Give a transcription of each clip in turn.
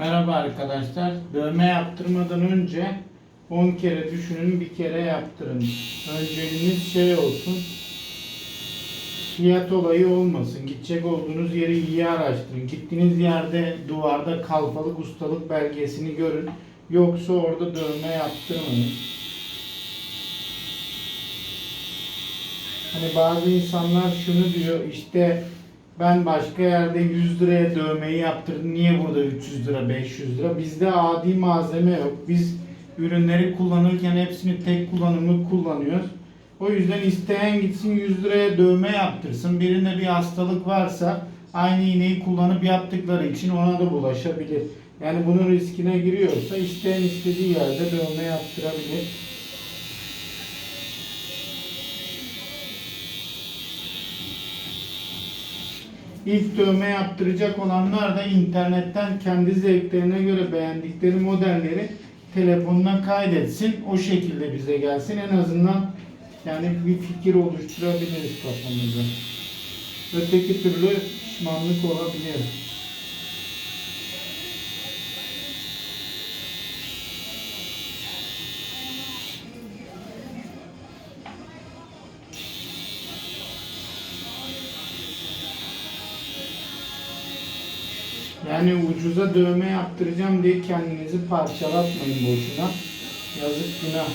Merhaba arkadaşlar. Dövme yaptırmadan önce 10 kere düşünün bir kere yaptırın. Önceliğiniz şey olsun. Fiyat olayı olmasın. Gidecek olduğunuz yeri iyi araştırın. Gittiğiniz yerde duvarda kalfalık ustalık belgesini görün. Yoksa orada dövme yaptırmayın. Hani bazı insanlar şunu diyor işte ben başka yerde 100 liraya dövmeyi yaptırdım. Niye burada 300 lira, 500 lira? Bizde adi malzeme yok. Biz ürünleri kullanırken hepsini tek kullanımlık kullanıyoruz. O yüzden isteyen gitsin 100 liraya dövme yaptırsın. Birinde bir hastalık varsa aynı iğneyi kullanıp yaptıkları için ona da bulaşabilir. Yani bunun riskine giriyorsa isteyen istediği yerde dövme yaptırabilir. İlk dövme yaptıracak olanlar da internetten kendi zevklerine göre beğendikleri modelleri telefonuna kaydetsin. O şekilde bize gelsin. En azından yani bir fikir oluşturabiliriz kafamızda. Öteki türlü pişmanlık olabilir. Yani ucuza dövme yaptıracağım diye kendinizi parçalatmayın boşuna. Yazık günah.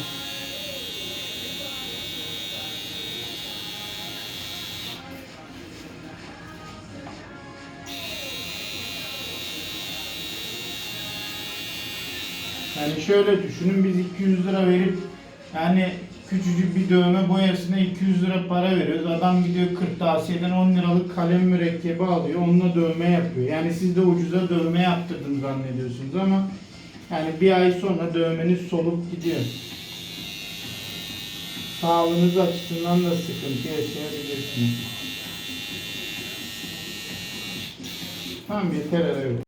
Yani şöyle düşünün biz 200 lira verip yani küçücük bir dövme boyasına 200 lira para veriyoruz. Adam gidiyor kırtasiyeden 10 liralık kalem mürekkebi alıyor. Onunla dövme yapıyor. Yani siz de ucuza dövme yaptırdınız zannediyorsunuz ama yani bir ay sonra dövmeniz solup gidiyor. Sağlığınız açısından da sıkıntı yaşayabilirsiniz. Tamam yeter herhalde.